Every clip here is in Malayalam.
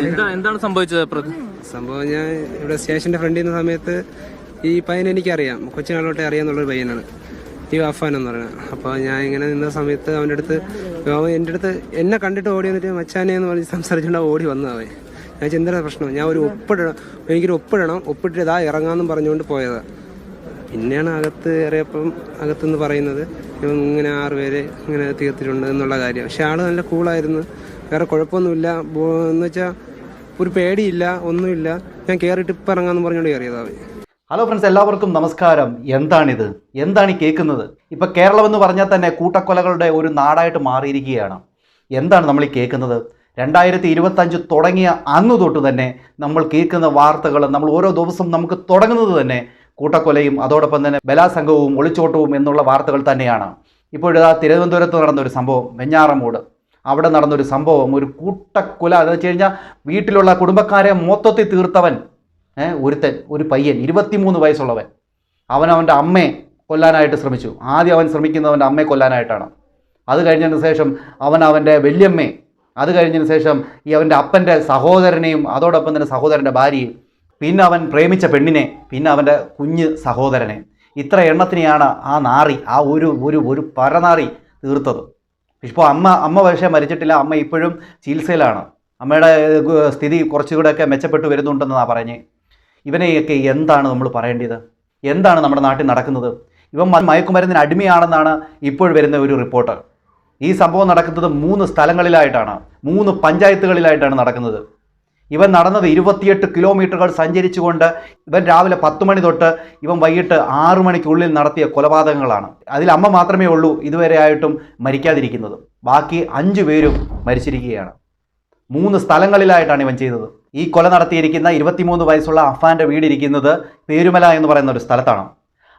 എന്താ എന്താണ് സംഭവിച്ചത് സംഭവം ഞാൻ ഇവിടെ സ്റ്റേഷന്റെ ഫ്രണ്ടിൽ നിന്ന സമയത്ത് ഈ പയ്യനെ എനിക്കറിയാം. കൊച്ചിനാളോട്ടെ അറിയാന്നുള്ളൊരു പയ്യനാണ്. ഈ വാഫാൻ എന്ന് പറയുന്നത് അപ്പോൾ ഞാൻ ഇങ്ങനെ നിന്ന സമയത്ത് അവന്റെ അടുത്ത് എന്റെ അടുത്ത് എന്നെ കണ്ടിട്ട് ഓടി വന്നിട്ട് മച്ചാനെ എന്ന് പറഞ്ഞ് സംസാരിച്ചുകൊണ്ട് ഓടി വന്നതാ ഞാൻ ചിന്തയുടെ പ്രശ്നം? ഞാൻ ഒരു ഒപ്പിടണം. എനിക്കൊരു ഒപ്പിടണം. ഒപ്പിട്ടിട്ട് ഇതാ ഇറങ്ങാമെന്നും പറഞ്ഞുകൊണ്ട് പോയതാണ് പിന്നെയാണ് അകത്ത് കയറിയപ്പം അകത്തുനിന്ന് പറയുന്നത് ഇങ്ങനെ ആറുപേരെ പേര് ഇങ്ങനെ തീർത്തിട്ടുണ്ട് എന്നുള്ള കാര്യം. പക്ഷെ ആൾ നല്ല കൂളായിരുന്നു വേറെ കുഴപ്പമൊന്നുമില്ല. എന്ന് വെച്ചാൽ ഒരു പേടിയില്ല ഒന്നുമില്ല. ഞാൻ കയറിയിട്ട് ഇപ്പം ഇറങ്ങാമെന്ന് പറഞ്ഞുകൊണ്ട് കയറിയതാണ് ഹലോ ഫ്രണ്ട്സ് എല്ലാവർക്കും നമസ്കാരം. എന്താണിത്? എന്താണ് ഈ കേൾക്കുന്നത്? ഇപ്പം കേരളം എന്ന് പറഞ്ഞാൽ തന്നെ കൂട്ടക്കൊലകളുടെ ഒരു നാടായിട്ട് മാറിയിരിക്കുകയാണ്. എന്താണ് നമ്മൾ ഈ കേൾക്കുന്നത്? രണ്ടായിരത്തി ഇരുപത്തഞ്ച് തുടങ്ങിയ അന്ന് തൊട്ട് തന്നെ നമ്മൾ കേൾക്കുന്ന വാർത്തകൾ നമ്മൾ ഓരോ ദിവസം നമുക്ക് തുടങ്ങുന്നത് തന്നെ കൂട്ടക്കൊലയും അതോടൊപ്പം തന്നെ ബലാസംഘവും ഒളിച്ചോട്ടവും എന്നുള്ള വാർത്തകൾ തന്നെയാണ്. ഇപ്പോഴിതാ തിരുവനന്തപുരത്ത് നടന്ന ഒരു സംഭവം വെഞ്ഞാറമൂട്. അവിടെ നടന്നൊരു സംഭവം ഒരു കൂട്ടക്കൊല. എന്ന് വെച്ച് കഴിഞ്ഞാൽ വീട്ടിലുള്ള കുടുംബക്കാരെ മൊത്തത്തിൽ തീർത്തവൻ ഒരുത്തൻ ഒരു പയ്യൻ ഇരുപത്തിമൂന്ന് വയസ്സുള്ളവൻ. അവൻ അവന്റെ അമ്മയെ കൊല്ലാനായിട്ട് ശ്രമിച്ചു. ആദ്യം അവൻ ശ്രമിക്കുന്നത് അവന്റെ അമ്മയെ കൊല്ലാനായിട്ടാണ്. അത് കഴിഞ്ഞതിന് ശേഷം അവൻ അവന്റെ വല്യമ്മയെ അത് കഴിഞ്ഞതിന് ശേഷം ഈ അവന്റെ അപ്പന്റെ സഹോദരനെയും അതോടൊപ്പം തന്നെ സഹോദരന്റെ ഭാര്യയും പിന്നെ അവൻ പ്രേമിച്ച പെണ്ണിനെ പിന്നെ അവന്റെ കുഞ്ഞ് സഹോദരനെ. ഇത്ര എണ്ണത്തിനെയാണ് ആ നാറി ആ ഒരു ഒരു ഒരു പരനാറി തീർത്തത്. ഇപ്പോൾ അമ്മ അമ്മ പക്ഷേ മരിച്ചിട്ടില്ല. അമ്മ ഇപ്പോഴും ചികിത്സയിലാണ്. അമ്മയുടെ സ്ഥിതി കുറച്ചുകൂടെയൊക്കെ മെച്ചപ്പെട്ടു വരുന്നുണ്ടെന്നാണ് പറഞ്ഞ്. ഇവനെയൊക്കെ എന്താണ് നമ്മൾ പറയേണ്ടത്? എന്താണ് നമ്മുടെ നാട്ടിൽ നടക്കുന്നത്? ഇവൻ മയക്കുമരുന്നിന് അടിമയാണെന്നാണ് ഇപ്പോൾ വരുന്ന ഒരു റിപ്പോർട്ട്. ഈ സംഭവം നടക്കുന്നത് മൂന്ന് സ്ഥലങ്ങളിലായിട്ടാണ്. മൂന്ന് പഞ്ചായത്തുകളിലായിട്ടാണ് നടക്കുന്നത്. ഇവൻ നടന്നത് ഇരുപത്തിയെട്ട് കിലോമീറ്ററുകൾ സഞ്ചരിച്ചുകൊണ്ട് ഇവൻ രാവിലെ പത്ത് മണി തൊട്ട് ഇവൻ വൈകിട്ട് ആറു മണിക്കുള്ളിൽ നടത്തിയ കൊലപാതകങ്ങളാണ്. അതിൽ അമ്മ മാത്രമേ ഉള്ളൂ ഇതുവരെ ആയിട്ടും മരിക്കാതിരിക്കുന്നത്. ബാക്കി അഞ്ചു പേരും മരിച്ചിരിക്കുകയാണ്. മൂന്ന് സ്ഥലങ്ങളിലായിട്ടാണ് ഇവൻ ചെയ്തത്. ഈ കൊല നടത്തിയിരിക്കുന്ന ഇരുപത്തിമൂന്ന് വയസ്സുള്ള അഫാന്റെ വീടിരിക്കുന്നത് പേരുമല എന്ന് പറയുന്ന ഒരു സ്ഥലത്താണ്.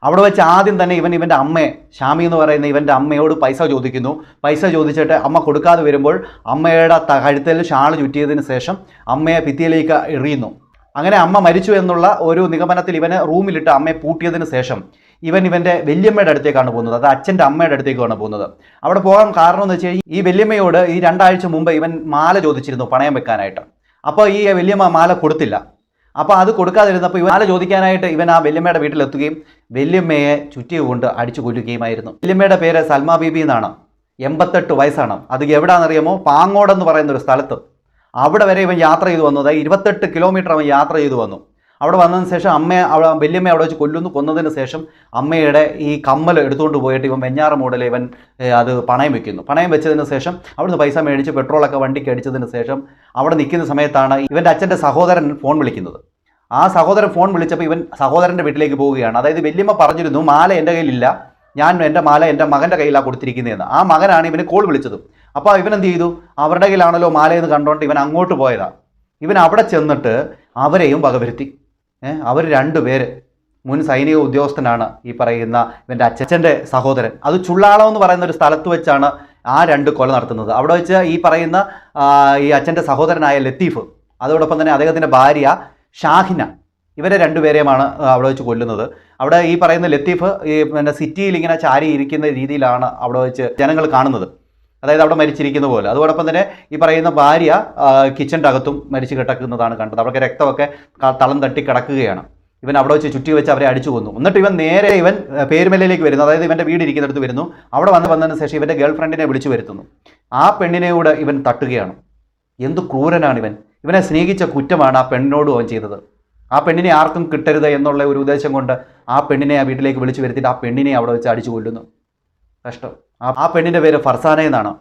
അവിടെ വെച്ച് ആദ്യം തന്നെ ഇവൻ ഇവന്റെ അമ്മയെ ഷാമി എന്ന് പറയുന്ന ഇവന്റെ അമ്മയോട് പൈസ ചോദിക്കുന്നു. പൈസ ചോദിച്ചിട്ട് അമ്മ കൊടുക്കാതെ വരുമ്പോൾ അമ്മയുടെ കഴുത്തിൽ ഷാൾ ചുറ്റിയതിന് ശേഷം അമ്മയെ ഭിത്തിയിലേക്ക് എറിയുന്നു. അങ്ങനെ അമ്മ മരിച്ചു എന്നുള്ള ഒരു നിഗമനത്തിൽ ഇവനെ റൂമിലിട്ട് അമ്മയെ പൂട്ടിയതിന് ശേഷം ഇവൻ ഇവന്റെ വല്യമ്മയുടെ അടുത്തേക്കാണ് പോകുന്നത്. അത് അച്ഛന്റെ അമ്മയുടെ അടുത്തേക്കാണ് പോകുന്നത്. അവിടെ പോകാൻ കാരണം എന്ന് വെച്ച് കഴിഞ്ഞാൽ ഈ വല്യമ്മയോട് ഈ രണ്ടാഴ്ച മുമ്പ് ഇവൻ മാല ചോദിച്ചിരുന്നു പണയം വെക്കാനായിട്ട്. അപ്പോൾ ഈ വല്യമ്മ മാല കൊടുത്തില്ല. അപ്പോൾ അത് കൊടുക്കാതിരുന്നപ്പോൾ ഇവൻ ആളെ ചോദിക്കാനായിട്ട് ഇവൻ ആ വല്യമ്മയുടെ വീട്ടിലെത്തുകയും വല്യമ്മയെ ചുറ്റി കൊണ്ട് അടിച്ചു കൊല്ലുകയുമായിരുന്നു. വല്യമ്മയുടെ പേര് സൽമ ബീബി എന്നാണ്. എൺപത്തെട്ട് വയസ്സാണ്. അത് എവിടാണെന്നറിയാമോ പാങ്ങോട് എന്ന് പറയുന്ന ഒരു സ്ഥലത്ത്. അവിടെ വരെ ഇവൻ യാത്ര ചെയ്തു വന്നു അതായത് ഇരുപത്തെട്ട് കിലോമീറ്റർ അവൻ യാത്ര ചെയ്തു വന്നു. അവിടെ വന്നതിന് ശേഷം അമ്മയെ അവിടെ വലിയമ്മയെ അവിടെ വെച്ച് കൊല്ലുന്നു. കൊന്നതിന് ശേഷം അമ്മയുടെ ഈ കമ്മൽ എടുത്തുകൊണ്ട് പോയിട്ട് ഇവൻ വെഞ്ഞാറ മോഡൽ ഇവൻ അത് പണയം വെക്കുന്നു. പണയം വെച്ചതിന് ശേഷം അവിടുന്ന് പൈസ മേടിച്ച് പെട്രോളൊക്കെ വണ്ടിക്ക് അടിച്ചതിന് ശേഷം അവിടെ നിൽക്കുന്ന സമയത്താണ് ഇവന്റെ അച്ഛന്റെ സഹോദരൻ ഫോൺ വിളിക്കുന്നത്. ആ സഹോദരൻ ഫോൺ വിളിച്ചപ്പോൾ ഇവൻ സഹോദരന്റെ വീട്ടിലേക്ക് പോവുകയാണ്. അതായത് വലിയമ്മ പറഞ്ഞിരുന്നു മാല എന്റെ കയ്യിലില്ല. ഞാൻ എന്റെ മാല എന്റെ മകന്റെ കയ്യിലാണ് കൊടുത്തിരിക്കുന്നതെന്ന്. ആ മകനാണ് ഇവന് കോൾ വിളിച്ചത്. അപ്പോൾ ഇവൻ എന്ത് ചെയ്തു? അവരുടെ കയ്യിലാണല്ലോ മാല എന്ന് കണ്ടുകൊണ്ട് ഇവൻ അങ്ങോട്ട് പോയതാണ് ഇവൻ അവിടെ ചെന്നിട്ട് അവരെയും വകവരുത്തി. അവർ രണ്ടുപേര് മുൻ സൈനിക ഉദ്യോഗസ്ഥനാണ് ഈ പറയുന്ന ഇവന്റെ അച്ഛന്റെ സഹോദരൻ. അത് ചുള്ളാളം എന്ന് പറയുന്ന ഒരു സ്ഥലത്ത് വെച്ചാണ് ആ രണ്ട് കൊല നടത്തുന്നത്. അവിടെ വെച്ച് ഈ പറയുന്ന ഈ അച്ഛന്റെ സഹോദരനായ ലത്തീഫ് അതോടൊപ്പം തന്നെ അദ്ദേഹത്തിന്റെ ഭാര്യ ഷാഹിന ഇവരെ രണ്ടുപേരെയുമാണ് അവിടെ വെച്ച് കൊല്ലുന്നത്. അവിടെ ഈ പറയുന്ന ലത്തീഫ് ഈ പിന്നെ സിറ്റിയിൽ ഇങ്ങനെ ചാരി ഇരിക്കുന്ന രീതിയിലാണ് അവിടെ വെച്ച് ജനങ്ങൾ കാണുന്നത്. അതായത് അവിടെ മരിച്ചിരിക്കുന്ന പോലെ. അതോടൊപ്പം തന്നെ ഈ പറയുന്ന ഭാര്യ കിച്ചന്റെ അകത്തും മരിച്ചു കിടക്കുന്നതാണ് കണ്ടത്. അവർക്ക് രക്തമൊക്കെ തളം തട്ടി കിടക്കുകയാണ്. ഇവൻ അവിടെ വെച്ച് ചുറ്റി വെച്ച് അവരെ അടിച്ചു കൊന്നു. എന്നിട്ട് ഇവൻ നേരെ ഇവൻ പേരുമലയിലേക്ക് വരുന്നു. അതായത് ഇവന്റെ വീട് ഇരിക്കുന്നിടത്ത് വരുന്നു. അവിടെ വന്ന് വന്നതിന് ശേഷം ഇവന്റെ ഗേൾ ഫ്രണ്ടിനെ വിളിച്ചു വരുത്തുന്നു. ആ പെണ്ണിനെ കൂടെ ഇവൻ തട്ടുകയാണ്. എന്ത് ക്രൂരനാണ് ഇവൻ. ഇവനെ സ്നേഹിച്ച കുറ്റമാണ് ആ പെണ്ണിനോടും അവൻ ചെയ്തത്. ആ പെണ്ണിനെ ആർക്കും കിട്ടരുത് എന്നുള്ള ഒരു ഉദ്ദേശം കൊണ്ട് ആ പെണ്ണിനെ ആ വീട്ടിലേക്ക് വിളിച്ചു വരുത്തിയിട്ട് ആ പെണ്ണിനെ അവിടെ വെച്ച് അടിച്ചു കൊല്ലുന്നു. കഷ്ടം. ആ പെണ്ണിന്റെ പേര് ഫർസാന എന്നാണ്.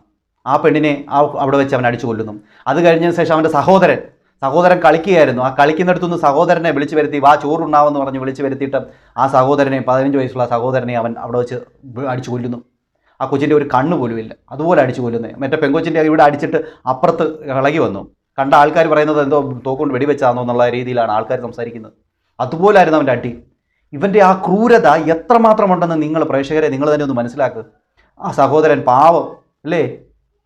ആ പെണ്ണിനെ ആ അവിടെ വെച്ച് അവൻ അടിച്ചു കൊല്ലുന്നു. അത് കഴിഞ്ഞതിന് ശേഷം അവന്റെ സഹോദരൻ സഹോദരൻ കളിക്കുകയായിരുന്നു. ആ കളിക്കുന്നിടത്തുനിന്ന് സഹോദരനെ വിളിച്ചു വരുത്തി വാ ചോറുണ്ടാവെന്ന് പറഞ്ഞ് വിളിച്ചു വരുത്തിയിട്ട് ആ സഹോദരനെ പതിനഞ്ച് വയസ്സുള്ള സഹോദരനെ അവൻ അവിടെ വെച്ച് അടിച്ചു കൊല്ലുന്നു. ആ കൊച്ചിന്റെ ഒരു കണ്ണ് പോലും ഇല്ല. അതുപോലെ അടിച്ചു കൊല്ലുന്നത് മറ്റേ പെങ്കൊച്ചിന്റെ ഇവിടെ അടിച്ചിട്ട് അപ്പുറത്ത് ഇളകി വന്നു. കണ്ട ആൾക്കാർ പറയുന്നത് എന്തോ തോക്കൊണ്ട് വെടിവെച്ചാണോ എന്നുള്ള രീതിയിലാണ് ആൾക്കാർ സംസാരിക്കുന്നത്. അതുപോലായിരുന്നു അവന്റെ അടി. ഇവന്റെ ആ ക്രൂരത എത്രമാത്രമുണ്ടെന്ന് നിങ്ങൾ പ്രേക്ഷകരെ നിങ്ങൾ തന്നെ ഒന്ന് മനസ്സിലാക്കുക ആ സഹോദരൻ പാവം അല്ലേ?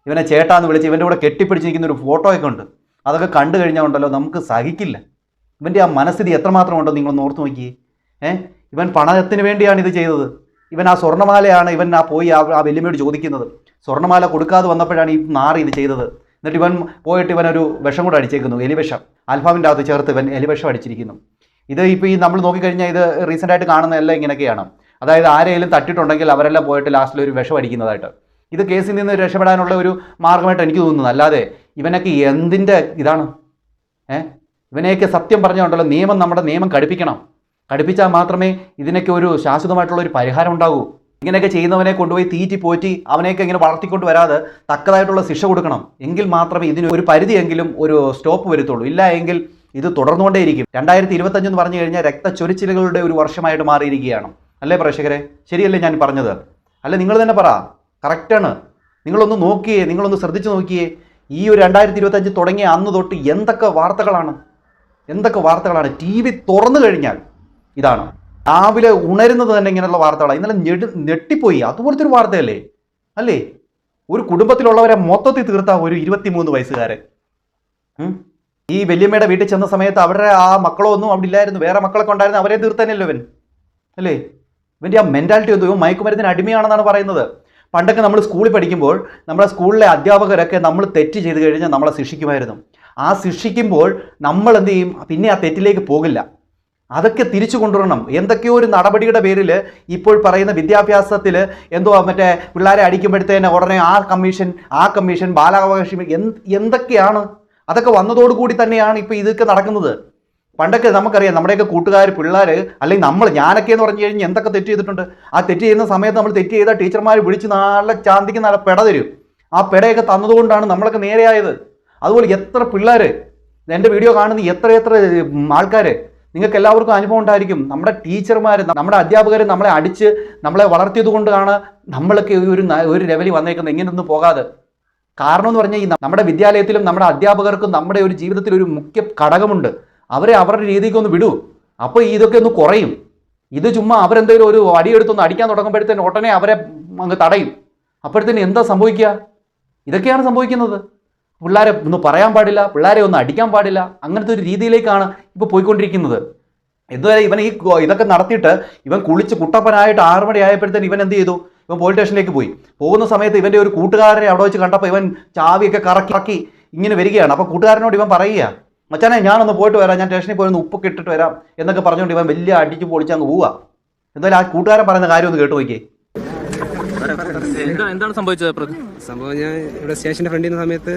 ഇവനെ ചേട്ടാന്ന് വിളിച്ച് ഇവന്റെ കൂടെ കെട്ടിപ്പിടിച്ചിരിക്കുന്ന ഒരു ഫോട്ടോയൊക്കെ ഉണ്ട്. അതൊക്കെ കണ്ടു കഴിഞ്ഞാൽ ഉണ്ടല്ലോ നമുക്ക് സഹിക്കില്ല. ഇവന്റെ ആ മനസ്ഥിതി എത്രമാത്രം ഉണ്ടോ നിങ്ങളൊന്ന് ഓർത്ത് നോക്കിയേ. ഏ? ഇവൻ പണത്തിന് വേണ്ടിയാണ് ഇത് ചെയ്തത്. ഇവൻ ആ സ്വർണമാലയാണ് ഇവൻ ആ പോയി ആ ആ വെല്ലുമയോട് ചോദിക്കുന്നത്. സ്വർണമാല കൊടുക്കാതെ വന്നപ്പോഴാണ് ഈ നാറി ഇത് ചെയ്തത്. എന്നിട്ട് ഇവൻ പോയിട്ട് ഇവനൊരു വിഷം കൂടെ അടിച്ചേക്കുന്നു എലിവിഷം. ആൽഫാമിന്റെ അകത്ത് ചേർത്ത് ഇവൻ എലിവിഷം അടിച്ചിരിക്കുന്നു. ഇത് ഇപ്പോൾ ഈ നമ്മൾ നോക്കിക്കഴിഞ്ഞാൽ ഇത് റീസെന്റായിട്ട് കാണുന്ന എല്ലാം ഇങ്ങനെയൊക്കെയാണ്. അതായത് ആരെങ്കിലും തട്ടിട്ടുണ്ടെങ്കിൽ അവരെല്ലാം പോയിട്ട് ലാസ്റ്റിൽ ഒരു വിഷം അടിക്കുന്നതായിട്ട്. ഇത് കേസിൽ നിന്ന് രക്ഷപ്പെടാനുള്ള ഒരു മാർഗമായിട്ട് എനിക്ക് തോന്നുന്നത് അല്ലാതെ ഇവനൊക്കെ എന്തിന്റെ ഇതാണ്? ഏ? ഇവനെയൊക്കെ സത്യം പറഞ്ഞുകൊണ്ടല്ലോ നിയമം നമ്മുടെ നിയമം കടുപ്പിക്കണം. കടുപ്പിച്ചാൽ മാത്രമേ ഇതിനൊക്കെ ഒരു ശാശ്വതമായിട്ടുള്ള ഒരു പരിഹാരം ഉണ്ടാകൂ. ഇങ്ങനെയൊക്കെ ചെയ്യുന്നവനെ കൊണ്ടുപോയി തീറ്റി പോറ്റി അവനെയൊക്കെ ഇങ്ങനെ വളർത്തിക്കൊണ്ട് വരാതെ തക്കതായിട്ടുള്ള ശിക്ഷ കൊടുക്കണം. എങ്കിൽ മാത്രമേ ഇതിന് ഒരു പരിധിയെങ്കിലും ഒരു സ്റ്റോപ്പ് വരുത്തുള്ളൂ. ഇല്ല എങ്കിൽ ഇത് തുടർന്നുകൊണ്ടേയിരിക്കും. രണ്ടായിരത്തി ഇരുപത്തഞ്ച് എന്ന് പറഞ്ഞു കഴിഞ്ഞാൽ രക്തച്ചൊരിച്ചിലുകളുടെ ഒരു വർഷമായിട്ട് മാറിയിരിക്കുകയാണ്. അല്ലേ പ്രേക്ഷകരെ? ശരിയല്ലേ ഞാൻ പറഞ്ഞത്? അല്ല നിങ്ങൾ തന്നെ പറ. കറക്റ്റാണ് നിങ്ങളൊന്ന് നോക്കിയേ നിങ്ങളൊന്ന് ശ്രദ്ധിച്ചു നോക്കിയേ. ഈ ഒരു രണ്ടായിരത്തി ഇരുപത്തഞ്ച് തുടങ്ങിയ അന്ന് തൊട്ട് എന്തൊക്കെ വാർത്തകളാണ്? എന്തൊക്കെ വാർത്തകളാണ്? ടി വി തുറന്നു കഴിഞ്ഞാൽ ഇതാണ്. രാവിലെ ഉണരുന്നത് തന്നെ ഇങ്ങനെയുള്ള വാർത്തകളാണ്. ഇന്നലെ ഞെടി ഞെട്ടിപ്പോയി. അതുപോലത്തെ ഒരു വാർത്തയല്ലേ? അല്ലേ? ഒരു കുടുംബത്തിലുള്ളവരെ മൊത്തത്തിൽ തീർത്ത ഒരു ഇരുപത്തിമൂന്ന് വയസ്സുകാരൻ. ഈ വല്യമ്മയുടെ വീട്ടിൽ ചെന്ന സമയത്ത് അവരുടെ ആ മക്കളോ ഒന്നും അവിടെ ഇല്ലായിരുന്നു. വേറെ മക്കളൊക്കെ ഉണ്ടായിരുന്നു. അവരെ തീർത്തന്നെയല്ലോ അവൻ അല്ലേ? ഇവന്റെ ആ മെന്റാലിറ്റി ഒന്നും മയക്കുമരുന്നിന് അടിമയാണെന്നാണ് പറയുന്നത്. പണ്ടൊക്കെ നമ്മൾ സ്കൂളിൽ പഠിക്കുമ്പോൾ നമ്മുടെ സ്കൂളിലെ അധ്യാപകരൊക്കെ നമ്മൾ തെറ്റ് ചെയ്ത് കഴിഞ്ഞാൽ നമ്മളെ ശിക്ഷിക്കുമായിരുന്നു. ആ ശിക്ഷിക്കുമ്പോൾ നമ്മൾ എന്ത് ചെയ്യും? പിന്നെ ആ തെറ്റിലേക്ക് പോകില്ല. അതൊക്കെ തിരിച്ചു കൊണ്ടുവരണം. എന്തൊക്കെയോ ഒരു നടപടിയുടെ പേരിൽ ഇപ്പോൾ പറയുന്ന വിദ്യാഭ്യാസത്തിൽ എന്തോ മറ്റേ പിള്ളേരെ അടിക്കുമ്പോഴത്തേന് ഉടനെ ആ കമ്മീഷൻ ആ കമ്മീഷൻ ബാലാവകാശം എന്ത് എന്തൊക്കെയാണ്? അതൊക്കെ വന്നതോടുകൂടി തന്നെയാണ് ഇപ്പോൾ ഇതൊക്കെ നടക്കുന്നത്. പണ്ടൊക്കെ നമുക്കറിയാം നമ്മുടെയൊക്കെ കൂട്ടുകാർ പിള്ളേർ അല്ലെങ്കിൽ നമ്മൾ ഞാനൊക്കെ എന്ന് പറഞ്ഞു കഴിഞ്ഞാൽ എന്തൊക്കെ തെറ്റ് ചെയ്തിട്ടുണ്ട്? ആ തെറ്റ് ചെയ്യുന്ന സമയത്ത് നമ്മൾ തെറ്റ് ചെയ്താൽ ടീച്ചർമാർ വിളിച്ച് നല്ല ചാന്തിക്ക് നല്ല പെട തരും. ആ പെടയൊക്കെ തന്നതുകൊണ്ടാണ് നമ്മളൊക്കെ നേരെയായത്. അതുപോലെ എത്ര പിള്ളേർ എന്റെ വീഡിയോ കാണുന്ന എത്ര എത്ര ആൾക്കാർ നിങ്ങൾക്ക് എല്ലാവർക്കും അനുഭവം ഉണ്ടായിരിക്കും. നമ്മുടെ ടീച്ചർമാർ നമ്മുടെ അധ്യാപകർ നമ്മളെ അടിച്ച് നമ്മളെ വളർത്തിയത് കൊണ്ടാണ് നമ്മളൊക്കെ ഒരു ഒരു ലെവലിൽ വന്നേക്കുന്നത്. ഇങ്ങനെയൊന്നും പോകാതെ. കാരണം എന്ന് പറഞ്ഞാൽ ഈ നമ്മുടെ വിദ്യാലയത്തിലും നമ്മുടെ അധ്യാപകർക്കും നമ്മുടെ ഒരു ജീവിതത്തിൽ ഒരു മുഖ്യ ഘടകമുണ്ട്. അവരെ അവരുടെ രീതിക്ക് ഒന്ന് വിടൂ. അപ്പോൾ ഇതൊക്കെ ഒന്ന് കുറയും. ഇത് ചുമ്മാ അവരെന്തെങ്കിലും ഒരു അടിയെടുത്തൊന്ന് അടിക്കാൻ തുടങ്ങുമ്പോഴത്തേന് ഉടനെ അവരെ അങ്ങ് തടയും. അപ്പോഴത്തേന് എന്താ സംഭവിക്കുക? ഇതൊക്കെയാണ് സംഭവിക്കുന്നത്. പിള്ളേരെ ഒന്ന് പറയാൻ പാടില്ല പിള്ളേരെ ഒന്ന് അടിക്കാൻ പാടില്ല. അങ്ങനത്തെ ഒരു രീതിയിലേക്കാണ് ഇപ്പോൾ പോയിക്കൊണ്ടിരിക്കുന്നത്. ഇതുവരെ ഇവൻ ഈ ഇതൊക്കെ നടത്തിയിട്ട് ഇവൻ കുളിച്ച് കുട്ടപ്പനായിട്ട് ആറുമണി ആയപ്പോഴത്തേന് ഇവൻ എന്ത് ചെയ്തു? ഇവൻ പോലീസ് സ്റ്റേഷനിലേക്ക് പോയി. പോകുന്ന സമയത്ത് ഇവന്റെ ഒരു കൂട്ടുകാരനെ അവിടെ വെച്ച് കണ്ടപ്പോൾ ഇവൻ ചാവിയൊക്കെ കറക്കി ഇങ്ങനെ വരികയാണ്. അപ്പോൾ കൂട്ടുകാരനോട് ഇവൻ പറയുക മച്ചാനെ ഞാനൊന്ന് പോയിട്ട് വരാം. ഞാൻ സ്റ്റേഷനിൽ പോയി ഒന്ന് ഉപ്പൊക്കെ ഇട്ടിട്ട് വരാം എന്നൊക്കെ പറഞ്ഞുകൊണ്ട് ഇവൻ വലിയ അടിച്ച് പൊളിച്ച് അങ്ങ് പോവുക. എന്തായാലും ആ കൂട്ടുകാരൻ പറയുന്ന കാര്യം ഒന്ന് കേട്ടു നോക്കിയേ. എന്താ എന്താണ് സംഭവിച്ചത് സംഭവം ഞാൻ ഇവിടെ സ്റ്റേഷന്റെ ഫ്രണ്ടിൽ നിന്ന സമയത്ത്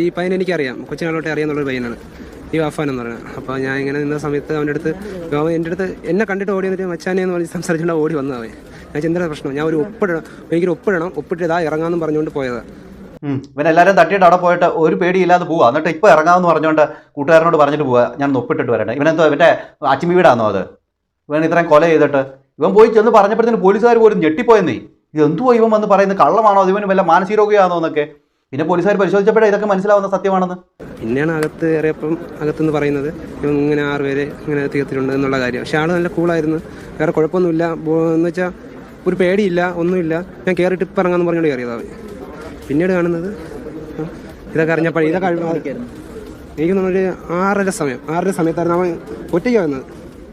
ഈ പയ്യൻ എനിക്കറിയാം. കൊച്ചിനാളോട്ടെ അറിയാന്നുള്ളൊരു പയ്യനാണ്. ഈ വാഫാൻ എന്ന് പറയുന്നത്. അപ്പോൾ ഞാൻ ഇങ്ങനെ നിന്ന സമയത്ത് അവന്റെ അടുത്ത് അവൻ എന്റെ അടുത്ത് എന്നെ കണ്ടിട്ട് ഓടി വന്നിട്ട് മച്ചാനെ എന്ന് പറഞ്ഞ് സംസാരിച്ചുകൊണ്ട് ഓടി വന്നത് അവൻ. ഞാൻ ചിന്തയുടെ പ്രശ്നം. ഞാൻ ഒരു ഒപ്പിടണം എനിക്കൊരു ഒപ്പിടണം. ഒപ്പിട്ട് ഇതാ ഇറങ്ങാമെന്ന് പറഞ്ഞുകൊണ്ട് പോയതാണ് ഉം. ഇവൻ എല്ലാവരും തട്ടിയിട്ട് അവിടെ പോയിട്ട് ഒരു പേടിയില്ലാതെ പോവാ. എന്നിട്ട് ഇപ്പോൾ ഇറങ്ങാമെന്ന് പറഞ്ഞുകൊണ്ട് കൂട്ടുകാരനോട് പറഞ്ഞിട്ട് പോവാ. ഞാൻ ഒപ്പിട്ടിട്ട് വരട്ടെ. ഇവനെന്തോ ഇവന്റെ അച്ചിമി വീടാണോ അത്? ഇവൻ ഇത്രയും കൊല ചെയ്തിട്ട്. ഇവൻ പോയി ചെന്ന് പറഞ്ഞപ്പോഴത്തേന് പോലീസുകാർ പോലും ഞെട്ടിപ്പോയെന്നേ. ഇത് എന്തുവാ ഇവൻ വന്ന് പറയുന്നത്? കള്ളമാണോ? അത് ഇവന് വല്ല മാനസിക രോഗിയാണോ എന്നൊക്കെ. പിന്നെ പോലീസുകാർ പരിശോധിച്ചപ്പോഴേ ഇതൊക്കെ മനസ്സിലാവുന്ന സത്യമാണെന്ന്. പിന്നെയാണ് അകത്ത് കയറിയപ്പം അകത്തുനിന്ന് പറയുന്നത്. ഇവൻ ഇങ്ങനെ ആറ് പേരെ ഇങ്ങനെ തീർത്തിട്ടുണ്ട് എന്നുള്ള കാര്യം. പക്ഷെ ആൾ നല്ല കൂളായിരുന്നു. വേറെ കുഴപ്പമൊന്നുമില്ല. എന്ന് വെച്ചാൽ ഒരു പേടിയില്ല ഒന്നുമില്ല. ഞാൻ കയറിയിട്ട് ഇപ്പം ഇറങ്ങാമെന്ന് പറഞ്ഞുകൊണ്ട് കയറിയതാണ് പിന്നീട് കാണുന്നത്? ഇതൊക്കെ അറിഞ്ഞപ്പോൾ ഇതൊക്കെ എനിക്ക് ഒരു ആറര സമയം. ആറര സമയത്തായിരുന്നു അവൻ ഒറ്റയ്ക്ക് വന്നത്.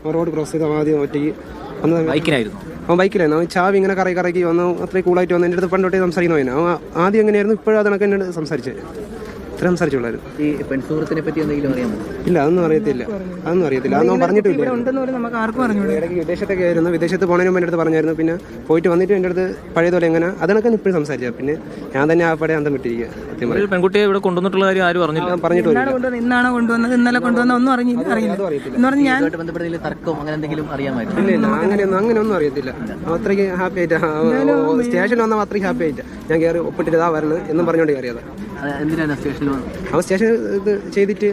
അവൻ റോഡ് ക്രോസ് ചെയ്ത ആദ്യം ഒറ്റയ്ക്ക് വന്ന ബൈക്കിലായിരുന്നു. ബൈക്കിനായിരുന്നു അവൻ ബൈക്കിലായിരുന്നു. അവൻ ചാവി ഇങ്ങനെ കറക്കി കറക്കി വന്നു അത്രയും കൂളായിട്ട് വന്നു എന്റെ അടുത്ത് പണ്ടോട്ടേ സംസാരിക്കുന്നവനാണ് അവൻ ആദ്യം എങ്ങനെയായിരുന്നു? ഇപ്പോഴും അതണക്ക് എന്നോട് സംസാരിച്ചത് ഇത്ര സംസാരിച്ചുള്ളായിരുന്നു ഈ പെൺസുഹൃത്തിനെ പറ്റി എന്തെങ്കിലും അറിയാമോ? ഇല്ല അതൊന്നും അറിയത്തില്ല. അതൊന്നും അറിയത്തില്ല. അതൊന്നും പറഞ്ഞിട്ടില്ല. നമുക്ക് ആർക്കും അറിഞ്ഞൂടെ. ഇടയ്ക്ക് വിദേശത്തൊക്കെ ആയിരുന്നു. വിദേശത്ത് പോണതിന് മുമ്പ് എന്റെ അടുത്ത് പറഞ്ഞായിരുന്നു. പിന്നെ പോയിട്ട് വന്നിട്ട് എന്റെ അടുത്ത് പഴയതുപോലെ എങ്ങനെ അതിനൊക്കെ ഇപ്പോഴും സംസാരിച്ചത് പിന്നെ ഞാൻ തന്നെ ആ പടയെ അന്തം വിട്ടിരിക്കുക പെൺകുട്ടിയെ ഇവിടെ കൊണ്ടുവന്നിട്ടുള്ള കാര്യം ആരും അറിഞ്ഞില്ല. പറഞ്ഞിട്ടില്ല പറഞ്ഞിട്ട് ഇന്നാണ് കൊണ്ടുവന്നത് ഇന്നലെ കൊണ്ടുവന്ന ഒന്നും അറിഞ്ഞില്ല അറിയില്ല. എന്ന് പറഞ്ഞ് ഞാൻ തർക്കം അങ്ങനെ എന്തെങ്കിലും അറിയാമായിരുന്നു? ഇല്ല ഇല്ല. അങ്ങനെയൊന്നും അങ്ങനെയൊന്നും അറിയത്തില്ല. അത്രയ്ക്ക് ഹാപ്പി ആയിട്ട്. സ്റ്റേഷനിൽ വന്നാൽ അത്രയ്ക്ക് ഹാപ്പി ആയിട്ട്. ഞാൻ കയറി ഒപ്പിട്ടിട്ട് ഇതാ വരണം എന്നും പറഞ്ഞുകൊണ്ട് കയറിയതാ അത് എന്തിനാണ് സ്റ്റേഷനിൽ വന്നത് അപ്പോൾ സ്റ്റേഷൻ ഇത് ചെയ്തിട്ട്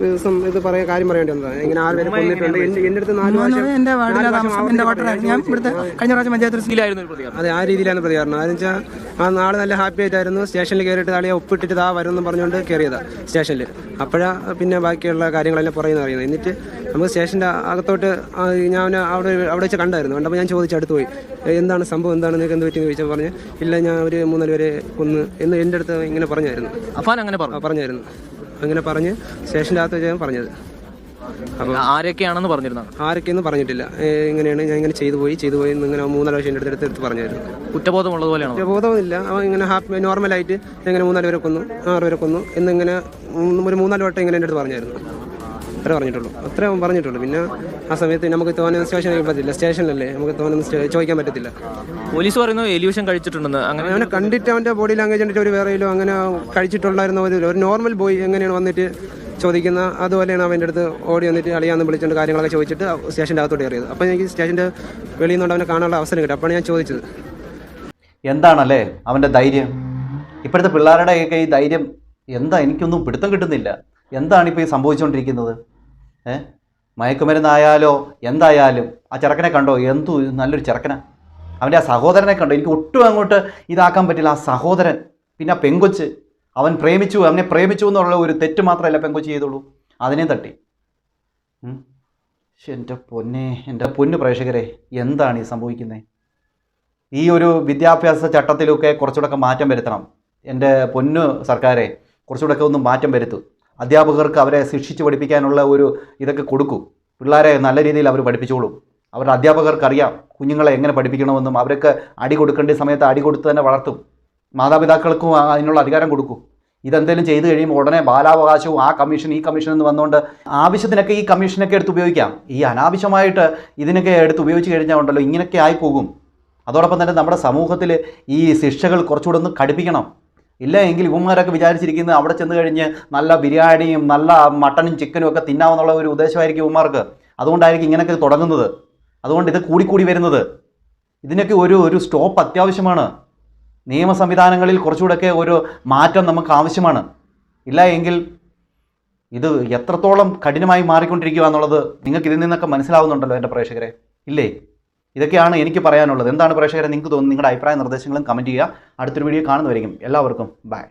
ഇത് സം- ഇത് പറയാൻ കാര്യം പറയാൻ വേണ്ടി വന്നതാണ് ഇങ്ങനെ ആറ് പേരെ കൊന്നിട്ടുണ്ട്. എന്റെ എന്റെ അടുത്ത് നാല് എന്ന് പ്രാവശ്യം പറഞ്ഞാൽ എന്റെ വാർഡിലെ താമസം എന്റെ വോട്ടറായിരുന്നു ഞാൻ ഇവിടുത്തെ കഴിഞ്ഞ പ്രാവശ്യം പഞ്ചായത്ത് അതെ ആ രീതിയിലാണ് പ്രതികരണം. അതെന്ന് വെച്ചാൽ ആ നാളെ നല്ല ഹാപ്പി ആയിട്ടായിരുന്നു. സ്റ്റേഷനിൽ കയറിയിട്ട് താളിയെ ഒപ്പിട്ടിട്ട് ആ വരുമെന്ന് പറഞ്ഞുകൊണ്ട് കയറിയതാ സ്റ്റേഷനിൽ അപ്പോഴാ പിന്നെ ബാക്കിയുള്ള കാര്യങ്ങളെല്ലാം പറയുന്നത് അറിയുന്നത്. എന്നിട്ട് നമുക്ക് സ്റ്റേഷന്റെ അകത്തോട്ട് ആ ഞാൻ അവിടെ അവിടെ വെച്ച് കണ്ടായിരുന്നു. കണ്ടപ്പോൾ ഞാൻ ചോദിച്ചു അടുത്ത് പോയി. എന്താണ് സംഭവം? എന്താണ്? നിങ്ങൾക്ക് എന്ത് പറ്റി? ചോദിച്ചാൽ പറഞ്ഞു ഇല്ല ഞാൻ ഒരു മൂന്നാൽ വരെ കൊന്ന് എന്ന് എന്റെ അടുത്ത് ഇങ്ങനെ പറഞ്ഞായിരുന്നു. അഫാൻ അങ്ങനെ പറഞ്ഞു. പറഞ്ഞായിരുന്നു. അങ്ങനെ പറഞ്ഞ് സ്റ്റേഷന്റെ അകത്ത് വെച്ചാൽ പറഞ്ഞത് അപ്പോൾ ആരൊക്കെയാണെന്ന് പറഞ്ഞിരുന്നു? ആരൊക്കെയെന്ന് പറഞ്ഞിട്ടില്ല. ഇങ്ങനെയാണ് ഞാൻ ഇങ്ങനെ ചെയ്തു പോയി ചെയ്തു പോയി ഇങ്ങനെ മൂന്നാൽ വർഷം എന്റെ അടുത്ത് എടുത്ത് പറഞ്ഞായിരുന്നു. കുറ്റബോധമുള്ളതുപോലെയാണോ കുറ്റബോധമില്ല. അവൻ ഇങ്ങനെ ഹാപ്പി നോർമലായിട്ട് ഇങ്ങനെ മൂന്നാൽ പേരെ കൊന്നു ആറ് പേരെ കൊന്നു എന്നിങ്ങനെ ഒരു മൂന്നാൽ വട്ടം ഇങ്ങനെ എന്റെ അടുത്ത് പറഞ്ഞായിരുന്നു. അത്രേ പറഞ്ഞിട്ടുള്ളൂ. അത്രേ അവൻ പറഞ്ഞിട്ടുള്ളൂ. പിന്നെ ആ സമയത്ത് നമുക്ക് തോന്നുന്ന സ്റ്റേഷനിൽ പറ്റില്ല. സ്റ്റേഷനിലല്ലേ നമുക്ക് തോന്നുന്ന ചോദിക്കാൻ പറ്റത്തില്ല. പോലീസ് പറയുന്നു എലിയൂഷൻ കഴിച്ചിട്ടുണ്ടെന്ന്. അങ്ങനെ അവനെ കണ്ടിട്ട് അവന്റെ ബോഡി ലാംഗ്വേജ് കണ്ടിട്ട് ഒരു വേറെയിലോ അങ്ങനെ കഴിച്ചിട്ടുണ്ടായിരുന്ന ഒരു ഒരു നോർമൽ ബോയ് എങ്ങനെയാണ് വന്നിട്ട് ചോദിക്കുന്ന അതുപോലെയാണ് അവന്റെ അടുത്ത് ഓടി വന്നിട്ട് അളിയാന്ന് വിളിച്ചുകൊണ്ട് കാര്യങ്ങളൊക്കെ ചോദിച്ചിട്ട് സ്റ്റേഷന്റെ അകത്തോട്ട് കയറിയത്. അപ്പോൾ എനിക്ക് സ്റ്റേഷന്റെ വെളിയിൽ നിന്നുകൊണ്ട് അവനെ കാണാനുള്ള അവസരം കിട്ടും. അപ്പോൾ ഞാൻ ചോദിച്ചത്. എന്താണല്ലേ അവന്റെ ധൈര്യം? ഇപ്പോഴത്തെ പിള്ളേരുടെയൊക്കെ ഈ ധൈര്യം എന്താ? എനിക്കൊന്നും പിടുത്തം കിട്ടുന്നില്ല. എന്താണ് ഇപ്പോൾ ഈ സംഭവിച്ചുകൊണ്ടിരിക്കുന്നത്? മയക്കുമരുന്നായാലോ എന്തായാലും ആ ചെറുക്കനെ കണ്ടോ? എന്തു നല്ലൊരു ചെറുക്കന. അവന്റെ ആ സഹോദരനെ കണ്ടോ? എനിക്ക് ഒട്ടും അങ്ങോട്ട് ഇതാക്കാൻ പറ്റില്ല. ആ സഹോദരൻ പിന്നെ ആ പെങ്കൊച്ച് അവൻ പ്രേമിച്ചു അവനെ പ്രേമിച്ചു എന്നുള്ള ഒരു തെറ്റ് മാത്രമല്ല പെങ്കൊച്ച് ചെയ്തുള്ളൂ. അതിനെ തട്ടി. പക്ഷെ എന്റെ പൊന്നെ എന്റെ പൊന്നു പ്രേക്ഷകരെ എന്താണ് ഈ സംഭവിക്കുന്നത് ഈ ഒരു വിദ്യാഭ്യാസ ചട്ടത്തിലൊക്കെ കുറച്ചുകൂടെ മാറ്റം വരുത്തണം. എന്റെ പൊന്നു സർക്കാരെ കുറച്ചുകൂടെ ഒന്ന് മാറ്റം വരുത്തൂ. അധ്യാപകർക്ക് അവരെ ശിക്ഷിച്ച് പഠിപ്പിക്കാനുള്ള ഒരു ഇതൊക്കെ കൊടുക്കൂ. പിള്ളേരെ നല്ല രീതിയിൽ അവർ പഠിപ്പിച്ചോളും. അവരുടെ അധ്യാപകർക്കറിയാം കുഞ്ഞുങ്ങളെ എങ്ങനെ പഠിപ്പിക്കണമെന്നും അവരൊക്കെ അടി കൊടുക്കേണ്ട സമയത്ത് അടി കൊടുത്ത് തന്നെ വളർത്തും. മാതാപിതാക്കൾക്കും അതിനുള്ള അധികാരം കൊടുക്കും. ഇതെന്തെങ്കിലും ചെയ്തു കഴിയുമ്പോൾ ഉടനെ ബാലാവകാശവും ആ കമ്മീഷൻ ഈ കമ്മീഷൻ എന്ന് വന്നുകൊണ്ട് ആവശ്യത്തിനൊക്കെ ഈ കമ്മീഷനൊക്കെ എടുത്ത് ഉപയോഗിക്കാം. ഈ അനാവശ്യമായിട്ട് ഇതിനൊക്കെ എടുത്ത് ഉപയോഗിച്ച് കഴിഞ്ഞാൽ ഉണ്ടല്ലോ ഇങ്ങനെയൊക്കെ ആയി പോകും അതോടൊപ്പം തന്നെ നമ്മുടെ സമൂഹത്തിൽ ഈ ശിക്ഷകൾ കുറച്ചുകൂടെ ഒന്ന് കടുപ്പിക്കണം. ഇല്ല എങ്കിൽ ഇവന്മാരൊക്കെ വിചാരിച്ചിരിക്കുന്നത് അവിടെ ചെന്ന് കഴിഞ്ഞ് നല്ല ബിരിയാണിയും നല്ല മട്ടണും ചിക്കനും ഒക്കെ തിന്നാമെന്നുള്ള ഒരു ഉദ്ദേശമായിരിക്കും ഇവന്മാർക്ക്. അതുകൊണ്ടായിരിക്കും ഇങ്ങനെയൊക്കെ തുടങ്ങുന്നത്. അതുകൊണ്ട് ഇത് കൂടിക്കൂടി വരുന്നത്. ഇതിനൊക്കെ ഒരു ഒരു സ്റ്റോപ്പ് അത്യാവശ്യമാണ്. നിയമ സംവിധാനങ്ങളിൽ കുറച്ചുകൂടെയൊക്കെ ഒരു മാറ്റം നമുക്ക് ആവശ്യമാണ്. ഇല്ല എങ്കിൽ ഇത് എത്രത്തോളം കഠിനമായി മാറിക്കൊണ്ടിരിക്കുക എന്നുള്ളത് നിങ്ങൾക്ക് ഇതിൽ നിന്നൊക്കെ മനസ്സിലാവുന്നുണ്ടല്ലോ എന്റെ പ്രേക്ഷകരെ. ഇല്ലേ? ഇതൊക്കെയാണ് എനിക്ക് പറയാനുള്ളത്. എന്താണ് പ്രേക്ഷകരെ നിങ്ങൾക്ക് തോന്നുന്നത്? നിങ്ങളുടെ അഭിപ്രായ നിർദ്ദേശങ്ങളും കമന്റ് ചെയ്യുക. അടുത്തൊരു വീഡിയോ കാണുന്നവരിക്കും എല്ലാവർക്കും ബൈ